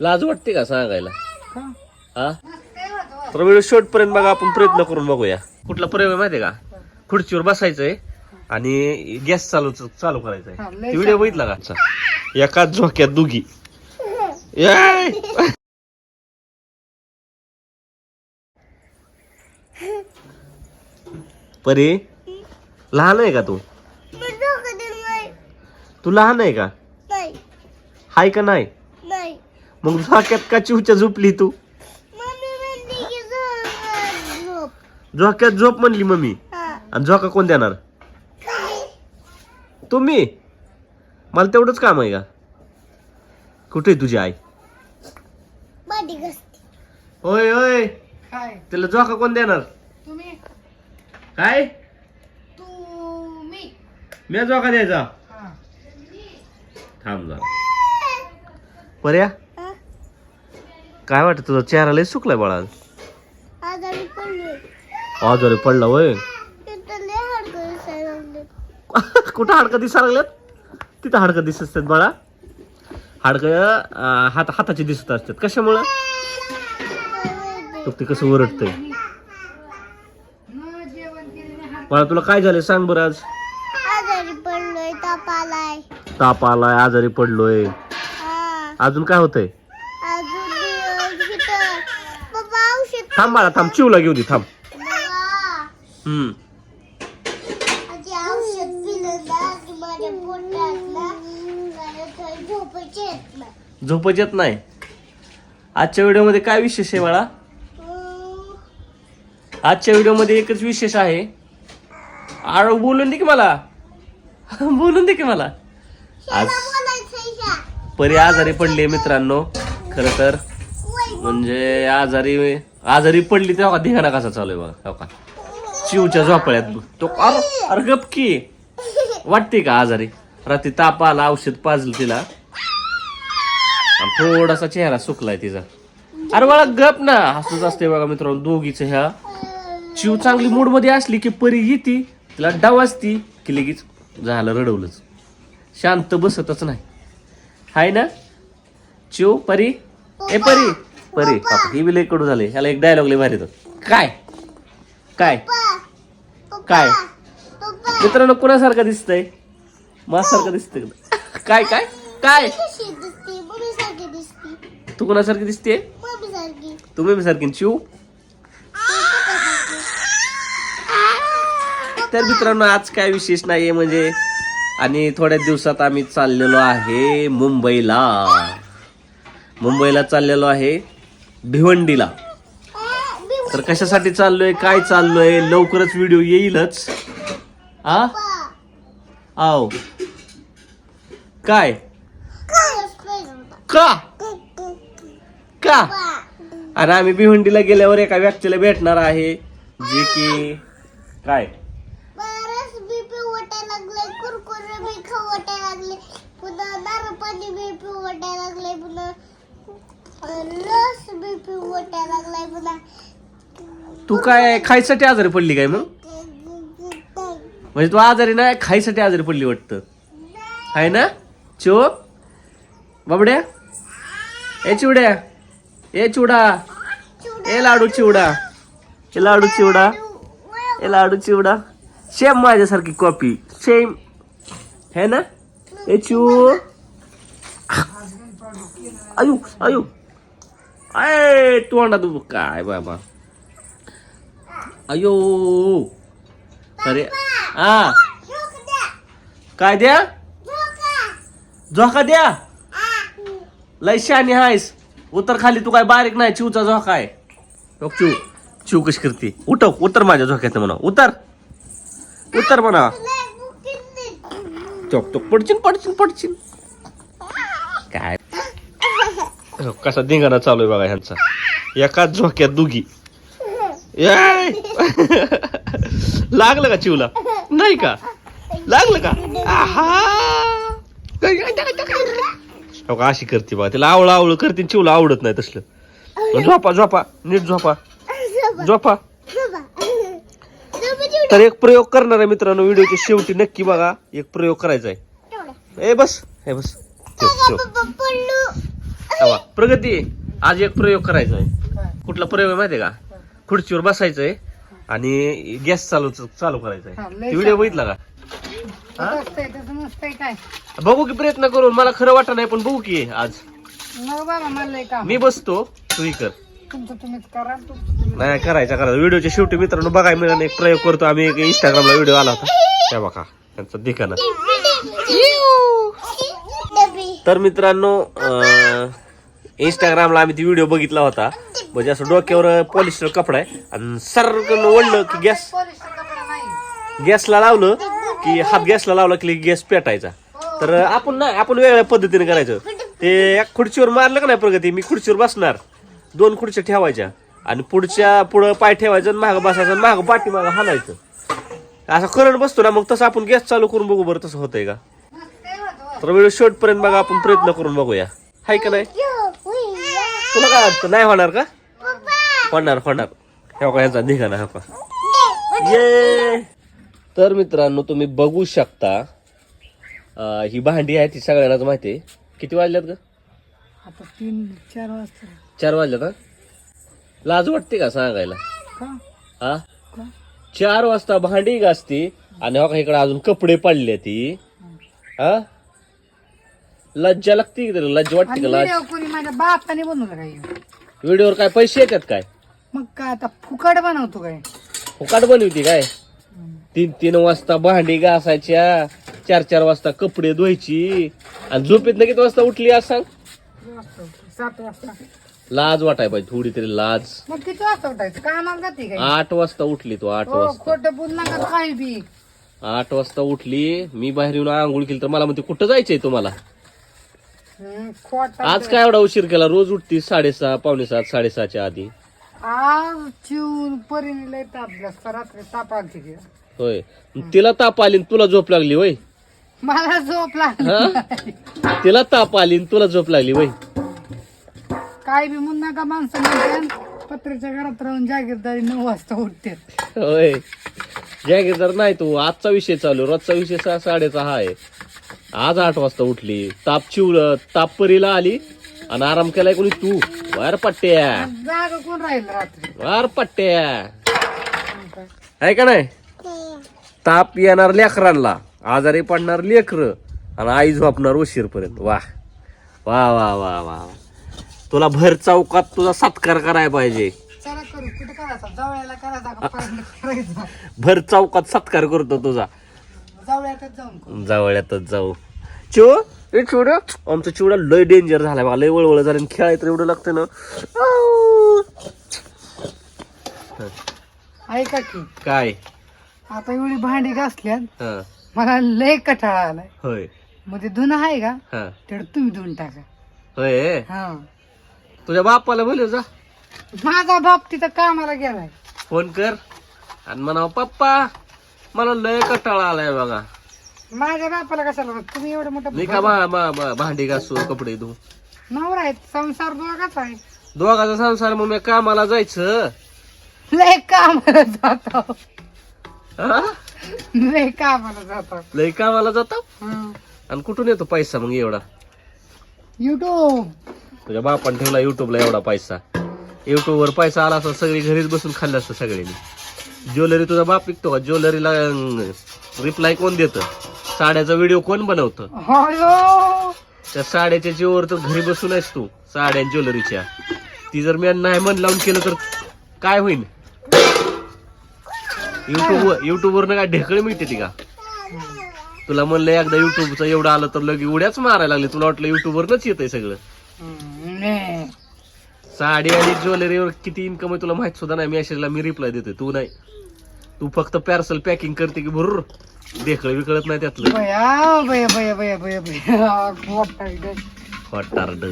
लाज वाटते का सांगायला? हा? तर व्हिडिओ शेवट पर्यंत बघा आपण प्रयत्न करून बघूया. कुठला प्रयोग आहे माहितीये का? खुर्चीवर बसायचंय आणि गॅस चालू चालू करायचा हा, लय आहे व्हिडिओ बघितला का? अच्छा. एकाच झोक्यात दुगी! परी लहान आहे का तू? तू लहान आहे का? नाही. हाय का नाही? मग झोक्यात का चिवच्या झोपली तू? झोक्यात झोप म्हणली मम्मी. हा. आणि झोका कोण देणार? तुम्ही. मला तेवढंच काम आहे का? कुठे तुझी आई? होय होय. काय? त्याला झोका कोण देणार? तुम्ही. काय? तुम्ही. मी झोका द्यायचा. हा. थांब जरा. पर्या? काय वाटत तुझा चेहरा लय सुकलाय बाळा? आजारी पडला. लागले कुठं हाडकं दिसायला लागल्यात तिथं हाडकं दिसत असतात बाळा. हाडकं हात हाताची दिसत असतात. कशामुळं? तो ते कसं ओरडतंय. बाळा तुला काय झालं सांग बरं आज? आजारी पडलोय ताप आलाय. आजारी पडलोय. अजून काय होतंय अजून दिवस इथं पप्पा औषध थांब बाळा थांब. चिवला घेऊ दे थांब. हम्म. झोपच येत नाही. आजच्या व्हिडिओमध्ये काय विशेष आहे बाळा? आजच्या व्हिडिओमध्ये एकच विशेष आहे. आळ बोलून दे की मला. बोलून दे की मला. आज. परी आजारी पडली मित्रांनो. खर तर. म्हणजे आजारी आजारी पडली तेव्हा धिगाणा कसा चालू आहे बघा? हो का? चिवच्या झोपाळ्यात तो अरे अरे गप की. वाटते का आजारी? रात्री ताप आला औषध पाजलं तिला. थोडासा चेहरा सुकलाय तिचा. अरे बाळा गप ना. हसूच असते बघा मित्रांनो दोघीच ह्या. चिव चांगली मूडमध्ये असली की परी येते तिला डावाजती की लगेच झालं रडवलंच. शांत बसतच नाही. हाय ना? चिव परी? ए परी? परी. बापा, ही बी कडू झाले. ह्याला एक डायलॉग लय भारी येतो. काय? काय? पप्पा. काय? मित्रांनो कोणासारखं दिसतंय? माझ्यासारखं दिसतंय? काय काय? काय? तू कोणासारखी दिसते तुम्ही बी सारखी चिव तर मित्रांनो आज काय विशेष नाहीये म्हणजे आणि थोड्या दिवसात आम्ही चाललेलो आहे मुंबईला. मुंबईला चाललेलो आहे. भिवंडीला. तर कशासाठी चाललोय काय चाललोय? लवकरच व्हिडिओ येईलच. आ? आओ काय? का? का? आणि आम्ही भिवंडीला गेल्यावर एका व्यक्तीला भेटणार आहे. जे की काय? तू काय खायसाठी आजारी पडली काय मग? म्हणजे तू आजारी ना खायसाठी आजारी पडली वाटतं. आहे ना? चो बाबड्या? ए चिवड्या ए चिवडा ए लाडू चिवडा ए लाडू चिवडा ए लाडू चिवडा. सेम माझ्यासारखी कॉपी सेम है ना? ए चू अयो अयो आय तू अंडा तू काय बाबा? अयो. अरे. हा काय द्या? झोका. द्या. लय शानी हायस उतर खाली तू काय बारीक नाही चिवचा झोका आहे. बघ चिव. चिव कशी करते. उठव उतर माझ्या झोक्यात म्हणा. उतर. उतर म्हणा. चोक चोक. पडचिन पडचिन पडचिन. काय? कसा धिंगाणा चालू आहे बघा ह्यांचा. एकाच झोक्यात दुगी याय. लागलं का चिवला? नाही का? लागलं का? आहा! का अशी करते बा? तिला आवळ आवळ करते चिवला आवडत नाही तसलं. झोपा झोपा नीट झोपा. झोपा. तर एक प्रयोग करणार आहे मित्रांनो व्हिडिओच्या शेवटी. नक्की बघा एक प्रयोग करायचा आहे. ए बस हे बस. प्रगती आज एक प्रयोग करायचा आहे. कुठला प्रयोग आहे माहिती आहे का? खुर्चीवर बसायचंय आणि गॅस चालू चालू करायचा हा, आहे व्हिडिओ. बघितला का? तसं काय? बघू की प्रयत्न करून मला खरं वाटत नाही पण बघू की आज. मग बाबा मला लय काम मी बसतो तू ही कर. तुमचं तुम्हीच करा तुमचं तुम्ही नाही करायचा करायचा. व्हिडिओच्या शेवटी मित्रांनो बघायला मिळालं एक प्रयोग करतो आम्ही एक इंस्टाग्रामला व्हिडिओ आला होता. त्या बघा त्यांचं दिखाना. तर मित्रांनो इंस्टाग्रामला आम्ही ती व्हिडिओ बघितला होता. म्हणजे असं डोक्यावर पॉलिस्टर कपडा आहे. आणि सरकन ओढलं की गॅस गॅसला लावलं की हात गॅसला लावला की गॅस पेटायचा. तर आपण ना आपण वेगळ्या पद्धतीने करायचं. ते खुर्चीवर मारलं का नाही प्रगती? मी खुर्चीवर बसणार. दोन खुर्च्या ठेवायच्या. आणि पुढच्या पुढं पाय ठेवायचं आणि मागं बसायचं आणि मागं पाठी मागं हालायचं असं करंट बसतो ना मग तसं आपण गॅस चालू करून बघू बरं तसं होतंय का? तर वेळ शेवटपर्यंत बघा आपण प्रयत्न करून बघूया. हाय का नाही? तुला काय वाटतं? नाही होणार का? होणार होणार. हे का यांचा निघा ना का ये! तर मित्रांनो तुम्ही बघू शकता ही भांडी आहे ती सगळ्यांनाच माहिती आहे. किती वाजल्यात ग? आता तीन चार वाजता. चार वाजल्यात हा? लाज वाटते का सांगायला? का? हा? का? चार वाजता भांडी घासती आणि हो का इकडे अजून कपडे पडले ती हा? लज्जा लागते की त्याला? लज्जा वाटते का लाज कोणी माझ्या बापाने बनवलं काय व्हिडिओवर काय पैसे येतात काय? मग काय आता फुकट बनवतो काय? फुकाट बनवती काय? तीन तीन वाजता भांडी घासायच्या चार चार वाजता कपडे धुवायची. आणि झोपेत किती वाजता उठली आज सांग? सात वाजता. लाज वाटाय पाहिजे थोडी तरी लाज. मग किती वाजता उठायचं? कामाला जाते काय? आठ वाजता उठली तू आठ हो वाजता. खोटं बोल नका काही बी आठ वाजता उठली मी बाहेर येऊन आंघोळ केली तर मला म्हणते कुठं जायचंय तुम्हाला? खोटं आज काय एवढा उशीर केला? रोज उठती साडेसहा पावणे सात साडेसहाच्या आधी. आज चिवून परीने लय ताप जास्त रात्री ताप आलती की. होय. तिला ताप आली तुला झोप लागली होय मला झोप लागली? तिला ताप आली तुला झोप लागली होय काय बी म्हणून नका माणसं पत्र्याच्या घरात राहून जागीरदारी नऊ वाजता उठते. होय. जागीरदार नाही तू. आजचा विषय चालू रोजचा विषय सहा साडेचा हा आहे. आज आठ वाजता उठली. ताप चिवलं ताप परीला आली आणि आराम केलाय कोणी तू? वार पट्ट्या. जाग कोण राहील रात्री? वार पट्ट्या? आहे का नाही? ताप येणार लेकरांना. आजारी पडणार लेकर आणि आई झोपणार उशीरपर्यंत. वा. वा वा वा वा. तुला भर चौकात तुझा सत्कार करायला पाहिजे. भर चौकात सत्कार करतो तुझा. जवळ्यातच जाऊ. चिव ए चिवडा आमचा चिवडा लय डेंजर झालाय बघा लय वळवळ झालं खेळायचं एवढं लागतं ना. ऐका की काय? आता एवढी भांडी घासल्यात हा. मला लय कटाळा आलाय. होय. मग ते धुणं आहे का? हा. तेवढं तुम्ही धुवून टाका. होय हा. तुझ्या बापाला बोलव जा. माझा बाप तिथं कामाला गेलाय. फोन कर. आणि म्हणावं पप्पा मला लय कटाळा आलाय बघा. माझ्या बापाला कशाला? तुम्ही एवढं मी मोठं का बा- बा- बा- भांडी घासू कपडे धुवू? नवरा आहे संसार दोघाच आहे. दोघाचा संसार मग मी कामाला जायचं? लय कामाला जातो. हा? लय कामाला जातो. लय कामाला जातो? हं. आणि कुठून येतो पैसा मग एवढा? युट्यूब तुझ्या बापाने ठेवला युट्यूबला एवढा पैसा. युट्यूबवर पैसा आला असता सगळी घरीच बसून खाल्लं असतं सगळ्यांनी. ज्वेलरी तुझा बाप विकतो का? ज्वेलरीला रिप्लाय कोण देतं? साड्याचा व्हिडिओ कोण बनवतं? हॅलो! त्या साड्याच्या जीवावर तर घरी बसून आहेस तू साड्या ज्वेलरीच्या. ती जर मी नाही मन लावून केलं तर काय होईल युट्यूब युट्यूबवर काय ढेकळ मिळते ती का? तुला म्हणलं एकदा युट्यूबचं एवढं आलं तर लगे उड्याच मारायला लागले. तुला वाटलं युट्यूबवरच येतंय सगळं. साडी आणि ज्वेलरीवर किती इन्कम आहे तुला माहीत सुद्धा नाही. मेसेजला मी रिप्लाय देतोय. तू नाही. तू फक्त पार्सल पॅकिंग करते की भरूर. ढेकळ विकळत नाही त्यातलं. बया बया बया बया बया बया मोठा हॉट टार्ड